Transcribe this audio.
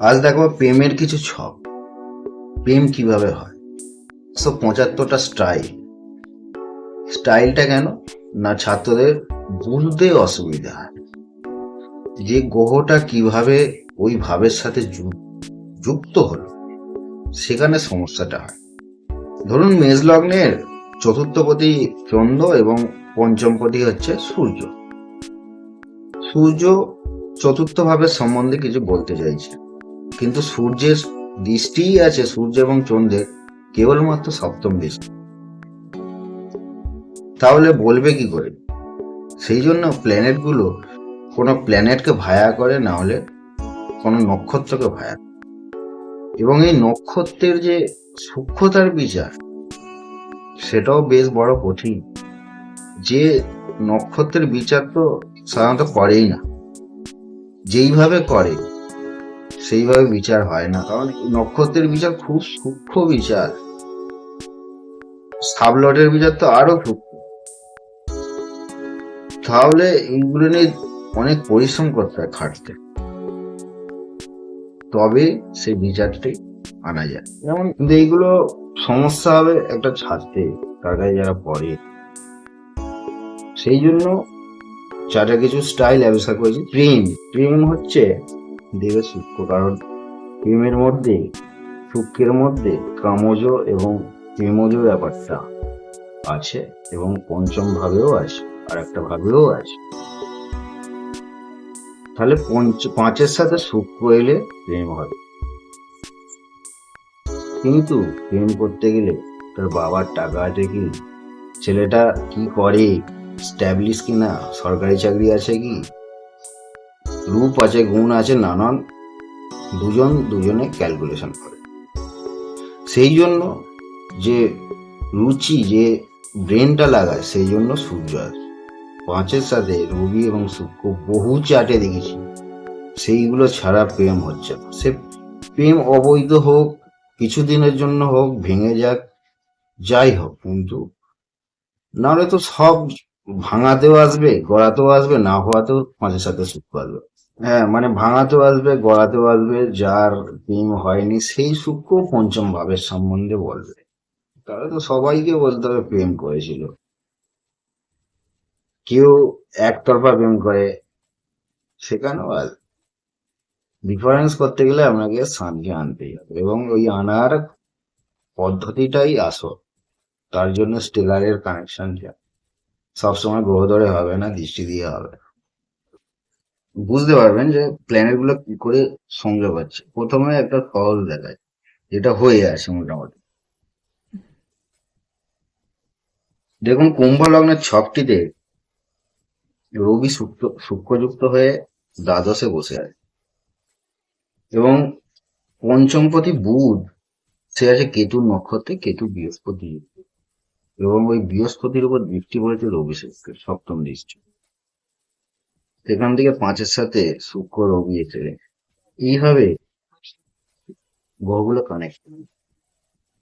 আজ দেখো প্রেমের কিছু ছক। প্রেম কীভাবে হয়? সব পঁচাত্তরটা স্টাইল স্টাইলটা কেন? না ছাত্রদের বুঝতে অসুবিধা। যে গ্রহটা কীভাবে ওই ভাবের সাথে যুক্ত হলো, সেখানে সমস্যাটা হয়। ধরুন মেষ লগ্নের চতুর্থপতি চন্দ্র এবং পঞ্চমপতি হচ্ছে সূর্য। সূর্য চতুর্থ ভাবের সম্বন্ধে কিছু বলতে চাইছে। কিন্তু সূর্যের দৃষ্টিই আছে, সূর্য এবং চন্দ্রের, কেবলমাত্র সপ্তম দৃষ্টি। তাহলে বলবে কি করে? সেই জন্য প্ল্যানেটগুলো কোনো প্ল্যানেটকে ভায়া করে, না হলে কোনো নক্ষত্রকে ভায়া। এবং এই নক্ষত্রের যে সূক্ষ্মতার বিচার, সেটাও বেশ বড় কঠিন। যে নক্ষত্রের বিচার তো সাধারণত করেই না। যেইভাবে করে সেইভাবে বিচার হয় না। কারণ নক্ষত্রের বিচার খুব সূক্ষ্ম বিচার। সাবলটের বিচার তো আরও সূক্ষ্ম তাহলে এইগুলো নিয়ে অনেক পরিশ্রম করতে হয় খাটতে। তবে সেই বিচারটি আনা যায়। যেমন কিন্তু এইগুলো সমস্যা হবে একটা ছাত্রে, তার কাছে যারা পড়ে। সেই জন্য চারটা কিছু স্টাইল আবিষ্কার করেছি। প্রেম। প্রেম হচ্ছে দেবের সূক্ষ্ম কারণ প্রেমের মধ্যে সূক্ষ্মের মধ্যে কামজ এবং প্রেমজ ব্যাপারটা আছে এবং পঞ্চম ভাবেও আছে আর একটা ভাবেও আছে। তাহলে পঞ্চ, পাঁচের সাথে সূক্ষ্ম এলে প্রেম হবে। কিন্তু প্রেম করতে গেলে তার বাবার টাকা আছে কি? ছেলেটা কি করে? স্ট্যাবলিশ কিনা? সরকারি চাকরি আছে কি? রূপ আছে, গুণ আছে, নানান দুজন দুজনে ক্যালকুলেশন করে। সেই জন্য যে রুচি, যে ব্রেনটা লাগায়, সেই জন্য সূর্য আছে পাঁচের সাথে রবি এবং শুক্র বহু চাটে দেখেছি। সেইগুলো ছাড়া প্রেম হচ্ছে না। সে প্রেম অবৈধ হোক, কিছুদিনের জন্য হোক, ভেঙে যাক, যাই হোক, কিন্তু নাহলে তো সব ভাঙাতেও আসবে, গড়াতেও আসবে, না হওয়াতেও পাঁচের সাথে সুখ আসবে হ্যাঁ মানে ভাঙাতেও আসবে, গড়াতেও আসবে, যার প্রেম হয়নি সেই সূক্ষ্ম পঞ্চম ভাবের সম্বন্ধে বলবে। তাহলে তো সবাইকে বলতে হবে, প্রেম করেছিল। কেউ একতরফা প্রেম করে, সেখানেও আর ডিফারেন্স করতে গেলে আপনাকে শান্তি আনতেই হবে। এবং ওই আনার পদ্ধতিটাই আসল। তার জন্য স্টেলারের কানেকশন সবসময় গ্রহ ধরে হবে না, দৃষ্টি দিয়ে হবে। বুঝতে পারবেন যে প্ল্যানেটগুলো কি করে সংযোগ হচ্ছে। প্রথমে একটা ফল দেখায়, যেটা হয়ে আছে মোটামুটি। দেখুন, কুম্ভ লগ্নের ছকটিতে রবি শুক্র শুক্রযুক্ত হয়ে দ্বাদশে বসে আছে। এবং পঞ্চমপতি বুধ, সে আছে কেতুর নক্ষত্রে, কেতু বৃহস্পতি। যুক্ত। এবং ওই বৃহস্পতির উপর দৃষ্টি পড়েছে রবি শুক্রের সপ্তম দৃষ্টি সেখান থেকে পাঁচের সাথে শুক্র রবি এসে, এইভাবে গ্রহগুলো কানেক্ট